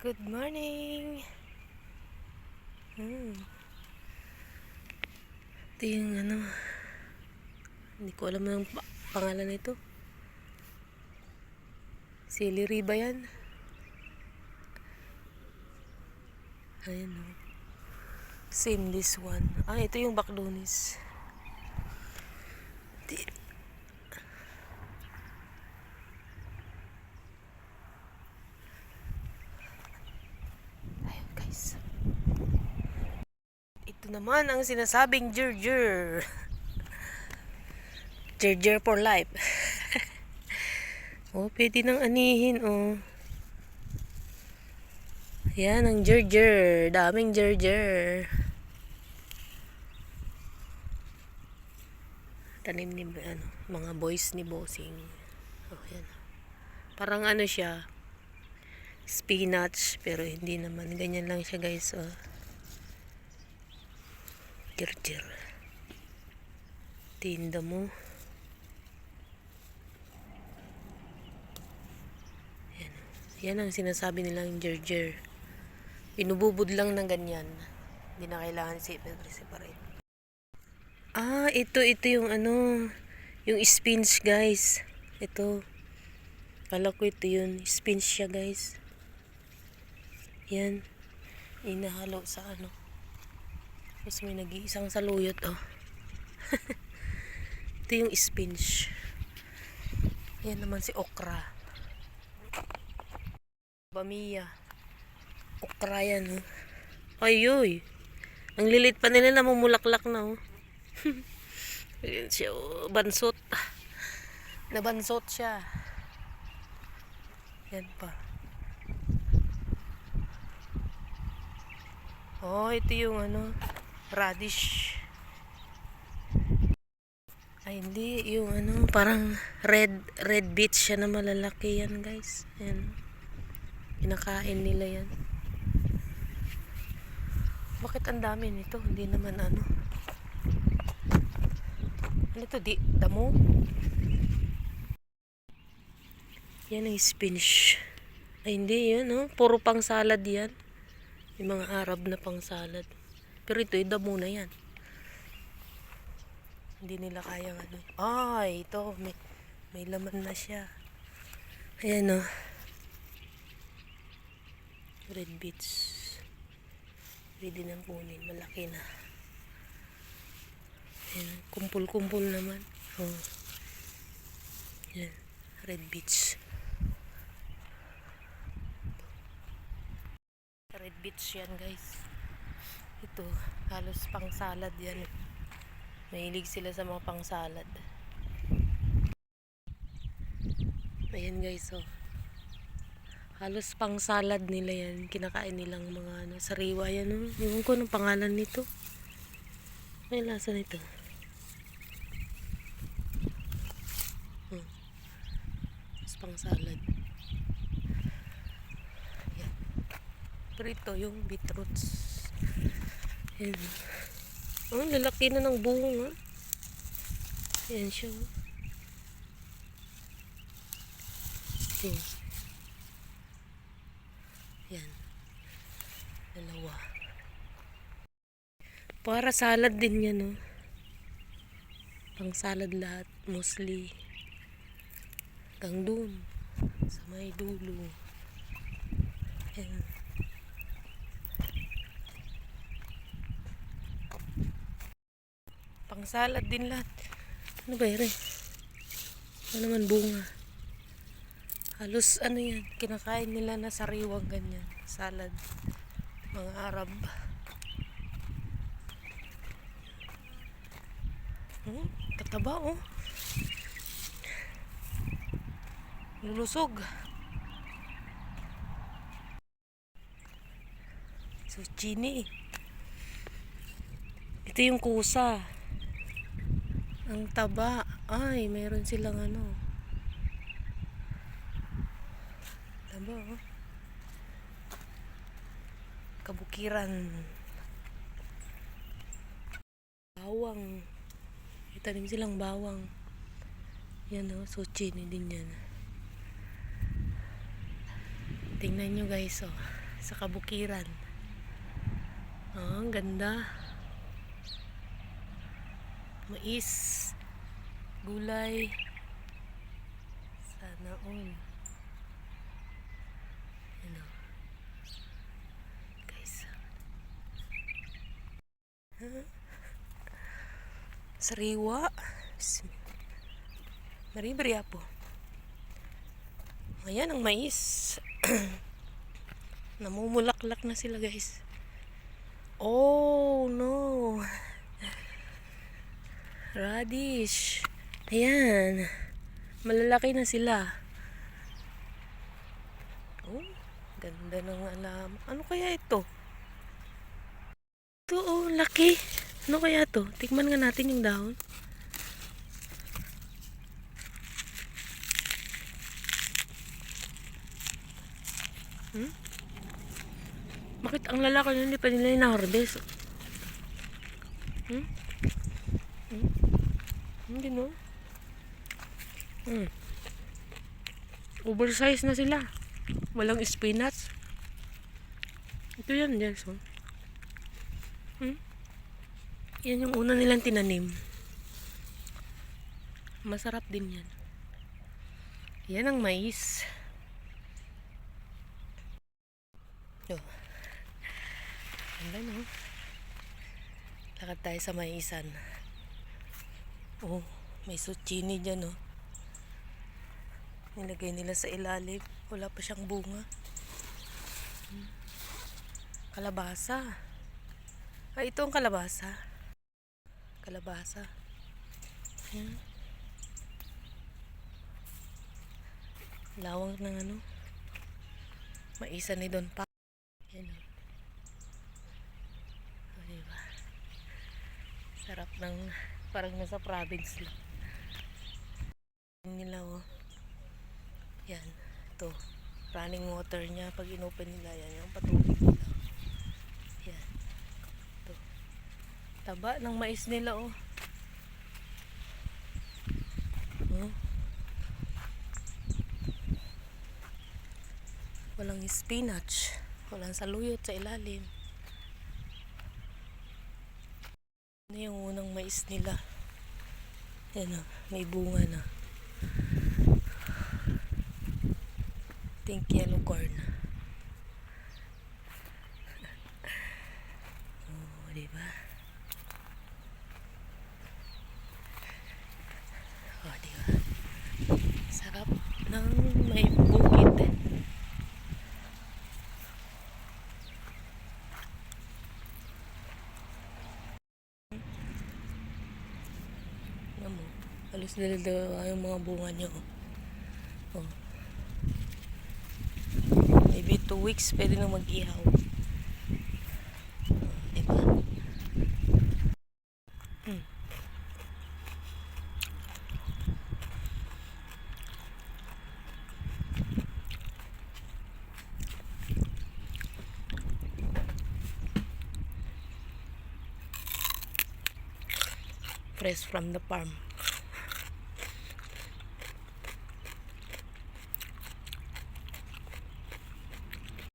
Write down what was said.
Good morning! Hmm. Ito yung ano, hindi ko alam ang pa- pangalan nito. Celery ba yan? Ayan o. Same this one. Ah, ito yung bakdonis. Di- Ayun guys. Ito naman ang sinasabing Jerjer. Jerjer for life. oh, pwede nang anihin, oh. Yan ang Jerjer. Daming Jerjer. Tanim ni ano, mga boys ni Bossing. Oh, yan. Parang ano siya, spinach pero hindi naman ganyan lang siya guys oh. Jirjir. Tinda mo. Yan. Yan ang sinasabi nilang jirjir. Pinububod lang ng ganyan. Hindi na kailangan separate. Ah, ito, ito yung ano, yung spinach guys. Ito. Kala ko ito yun. Spinach siya guys. Yan. Inahalo sa ano. Tapos may nag-iisang saluyot, oh. Ito yung spinach. Yan naman si okra. Bamiya. Okra yan, oh. Ay, uy. Ang lilit pa nila namumulaklak na, oh. Yan siya, oh. Bansot. Nabansot siya. Yan pa. Oh, ito yung ano, radish. Ay, hindi. Yung ano, parang red, red beets siya na malalaki yan, guys. Yan. Kinakain nila yan. Bakit ang dami nito? Hindi naman ano. Ano ito? Di, damo? Yan ang spinach. Ay, hindi yan, no? Puro pang salad yan. Yung mga Arab na pang salad. Pero ito, damo na yan. Hindi nila kayang ano. Ay, ito. May, may laman na siya. Ayan, no? Red beets. Pwede nang kunin. Malaki na. Ayan. Kumpul-kumpul naman. Oh. Ayan. Red beets. Red beets yan guys. Ito, halos pang salad yan. Mahilig sila sa mga pang salad. Ayan guys, oh. Halos pang salad nila yan. Kinakain nilang mga ano, sariwa yan. Oh. Ewan ko anong pangalan nito. May lasa nito. Hmm. Halos pang salad. Yan. Pero ito yung beetroots. Yan. Oh, lalaki na ng bunga. Yan siya. oh. Yan. Yan. Dalawa. Para salad din yan, no? Pang salad lahat. Mostly. Hanggang dun. Sa may dulo. Yan. Salad din lahat. Ano ba yun? Ano naman bunga? Halos ano yan, kinakain nila na sariwang ganyan. Salad. Mga Arab. Hmm, tataba oh. Lulusog. Zucchini. Ito yung kusa. Ang taba. Ay, mayroon silang ano. Taba, oh. Kabukiran. Bawang. Itanim silang bawang. Yan, oh. Zucchini din yan. Tingnan nyo guys, oh. sa kabukiran. Oh, ang ganda. Mais, gulay, sana all. Ano? Guys. Sariwa. Maribri po. Ayan ang mais. Namumulaklak na sila guys. Oh no. Radish. Ayan. Malalaki na sila. Oh, ganda ng alam. Ano kaya ito? Ito oh, laki. Ano kaya to? Tikman nga natin yung dahon. Hmm? Bakit ang lalaki hindi pa nila in-harvest? Hmm? Hmm? Hindi no? Hmm. Oversize na sila. Walang spinach. Ito yan, Jelson. Hmm? Yan yung una nilang tinanim. Masarap din yan. Yan ang mais. Oh. Ganda no? Lakad tayo sa maisan. Oh, may zucchini dyan oh. Nilagay nila sa ilalim. Wala pa siyang bunga. Kalabasa. Ah, ito ang kalabasa. Kalabasa. Hmm. Lawang ng ano. Maisa ni Don pa. Yan o. O, diba? Sarap ng parang nasa province lang. Nila oh. Yan. Ito. Running water niya. Pag inopen nila yan. Yung patubig nila. Yan. Ito. Taba ng mais nila oh. Oh. Walang spinach. Walang saluyot sa ilalim. Ano yung unang mais nila? Yan o, may bunga na. Pink yellow corn. oh, diba? Oh, diba? Sarap ng may bukid. Alam mo, alis dalawa yung mga bunga niya. Oh. oh. Maybe two weeks pwede na mag-ihaw. Oh, diba? Hmm. Fresh from the farm.